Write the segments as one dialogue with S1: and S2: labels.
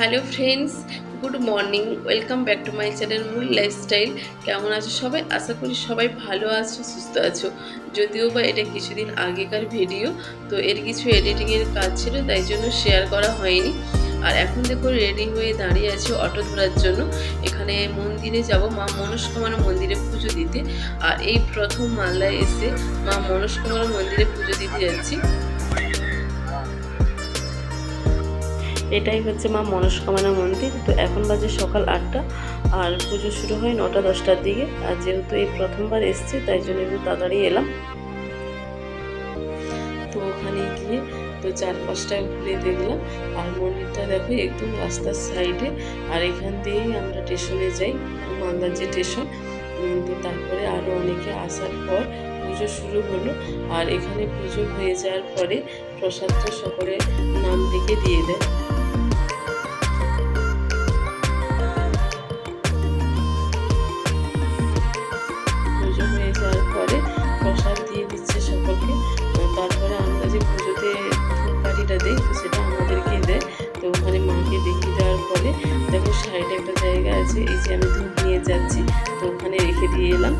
S1: Hello friends good morning welcome back to my channel মূল lifestyle কেমন আছো সবাই? আশা করি সবাই ভালো আছো, সুস্থ আছো। যদিও বা এটা কিছুদিন আগেকার ভিডিও তো এর কিছু এডিটিংয়ের কাজ ছিল, তাই জন্য শেয়ার করা হয়নি। আর এখন দেখো রেডি হয়ে দাঁড়িয়ে আছি অটো ধরার জন্য। এখানে মন্দিরে যাব, মা মনস্কামনা মন্দিরে পুজো দিতে। আর এই প্রথম মালদায় এসে মা মনস্কামনা মন্দিরে পুজো দিতে যাচ্ছি। এটাই হচ্ছে মা মনস্কামনা মন্দির। তো এখন বাজে সকাল আটটা, আর পুজো শুরু হয় নটা দশটার দিকে। আর যেহেতু এই প্রথমবার এসছে, তাই জন্য একটু তাড়াতাড়ি এলাম। তো ওখানে গিয়ে তো চারপাশটা ঘুরে দেখলাম। আর মন্দিরটা দেখো একদম রাস্তার সাইডে। আর এখান দিয়েই আমরা স্টেশনে যাই মালদার যে স্টেশন তো তারপরে আরও অনেকে আসার পর পুজো শুরু হলো। আর এখানে পুজো হয়ে যাওয়ার পরে প্রসাদটা সকলে নাম লিখে দিয়ে দেয়। তো সেটা আমাদেরকে দেয় তো ওখানে মাকে দেখিয়ে দেওয়ার পরে দেখো সাইডে একটা জায়গা আছে, এই যে আমি ধূপ নিয়ে যাচ্ছি, তো ওখানে রেখে দিয়ে এলাম।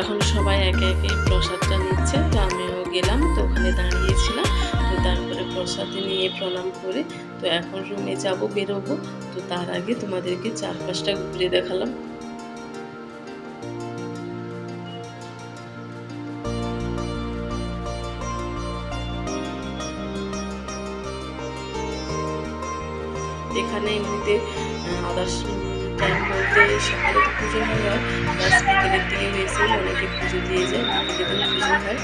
S1: এখন সবাই একে একে প্রসাদটা নিচ্ছে প্রসাদ নিয়ে প্রণাম করে, তো এখন রুমে যাব, বেরোবো। তো তার আগে তোমাদেরকে চারপাশটা ঘুরে দেখালাম। এখানে এমনিতে আদার্স টাইম বলতে সকালে তো পুজো হয় প্লাস বিকেলের দিকে এসে অনেকে পুজো দিয়ে যায় বিকেলেতেও পুজো হয়।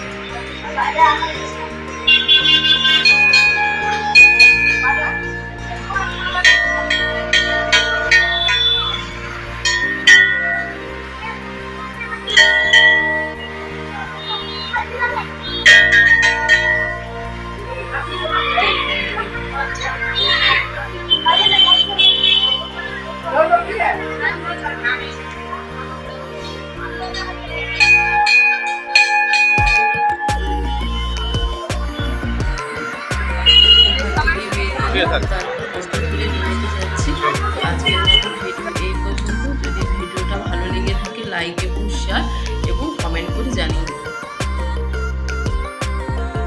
S2: জুড়ে ভিডিওটা ভালো লেগে থাকে
S1: লাইক এবং শেয়ার এবং কমেন্ট করে জানিয়ে